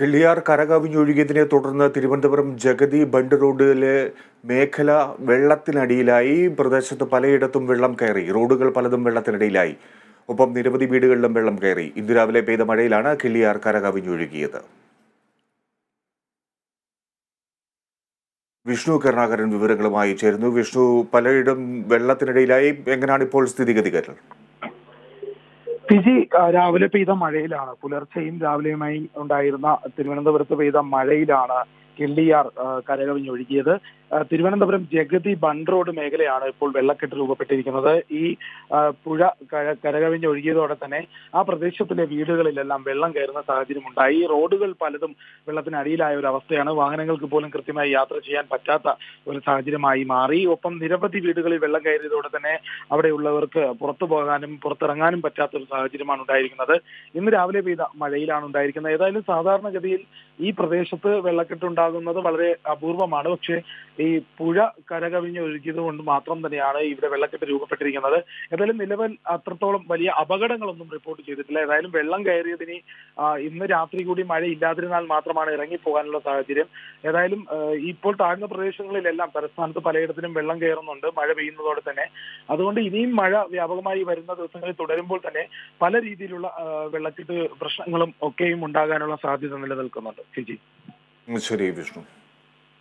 കിള്ളിയാർ കരകവിഞ്ഞൊഴുകിയതിനെ തുടർന്ന് തിരുവനന്തപുരം ജഗതി ബണ്ട് റോഡിലെ മേഖല വെള്ളത്തിനടിയിലായി. പ്രദേശത്ത് പലയിടത്തും വെള്ളം കയറി. റോഡുകൾ പലതും വെള്ളത്തിനടിയിലായി. ഒപ്പം നിരവധി വീടുകളിലും വെള്ളം കയറി. ഇന്ന് രാവിലെ പെയ്ത മഴയിലാണ് കിള്ളിയാർ കരകവിഞ്ഞൊഴുകിയത്. വിഷ്ണു കരുണാകരൻ വിവരങ്ങളുമായി ചേരുന്നു. വിഷ്ണു പലയിടം വെള്ളത്തിനിടയിലായി. എങ്ങനെയാണ് ഇപ്പോൾ സ്ഥിതിഗതികൾ? ഫിജി രാവിലെ പെയ്ത മഴയിലാണ്. പുലർച്ചെയും രാവിലെയുമായി ഉണ്ടായിരുന്ന തിരുവനന്തപുരത്ത് പെയ്ത മഴയിലാണ് കിള്ളിയാർ കരകവിഞ്ഞൊഴുകിയത്. തിരുവനന്തപുരം ജഗതി ബണ്ട് റോഡ് മേഖലയാണ് ഇപ്പോൾ വെള്ളക്കെട്ട് രൂപപ്പെട്ടിരിക്കുന്നത്. ഈ പുഴ കരകവിഞ്ഞ് ഒഴുകിയതോടെ തന്നെ ആ പ്രദേശത്തിലെ വീടുകളിലെല്ലാം വെള്ളം കയറുന്ന സാഹചര്യം ഉണ്ടായി ഈ റോഡുകൾ പലതും വെള്ളത്തിനടിയിലായ ഒരു അവസ്ഥയാണ്. വാഹനങ്ങൾക്ക് പോലും കൃത്യമായി യാത്ര ചെയ്യാൻ പറ്റാത്ത ഒരു സാഹചര്യമായി മാറി. ഒപ്പം നിരവധി വീടുകളിൽ വെള്ളം കയറിയതോടെ തന്നെ അവിടെയുള്ളവർക്ക് പുറത്തു പോകാനും പുറത്തിറങ്ങാനും പറ്റാത്ത ഒരു സാഹചര്യമാണ് ഉണ്ടായിരിക്കുന്നത്. ഇന്ന് രാവിലെ പെയ്ത മഴയിലാണ് ഉണ്ടായിരിക്കുന്നത്. ഏതായാലും സാധാരണഗതിയിൽ ഈ പ്രദേശത്ത് വെള്ളക്കെട്ട് ഉണ്ടാകുന്നത് വളരെ അപൂർവമാണ്. പക്ഷേ ഈ പുഴ കരകവിഞ്ഞ് ഒഴുകിയത് കൊണ്ട് മാത്രം തന്നെയാണ് ഇവിടെ വെള്ളക്കെട്ട് രൂപപ്പെട്ടിരിക്കുന്നത്. ഏതായാലും നിലവിൽ അത്രത്തോളം വലിയ അപകടങ്ങളൊന്നും റിപ്പോർട്ട് ചെയ്തിട്ടില്ല. ഏതായാലും വെള്ളം കയറിയതിന് ഇന്ന് രാത്രി കൂടി മഴ ഇല്ലാതിരുന്നാൽ മാത്രമാണ് ഇറങ്ങിപ്പോകാനുള്ള സാഹചര്യം. ഏതായാലും ഇപ്പോൾ താഴ്ന്ന പ്രദേശങ്ങളിലെല്ലാം തലസ്ഥാനത്ത് പലയിടത്തിലും വെള്ളം കയറുന്നുണ്ട് മഴ പെയ്യുന്നതോടെ തന്നെ. അതുകൊണ്ട് ഇനിയും മഴ വ്യാപകമായി വരുന്ന ദിവസങ്ങളിൽ തുടരുമ്പോൾ തന്നെ പല രീതിയിലുള്ള വെള്ളക്കെട്ട് പ്രശ്നങ്ങളും ഒക്കെയും ഉണ്ടാകാനുള്ള സാധ്യത നിലനിൽക്കുന്നുണ്ട്. ശരി വിഷ്ണു.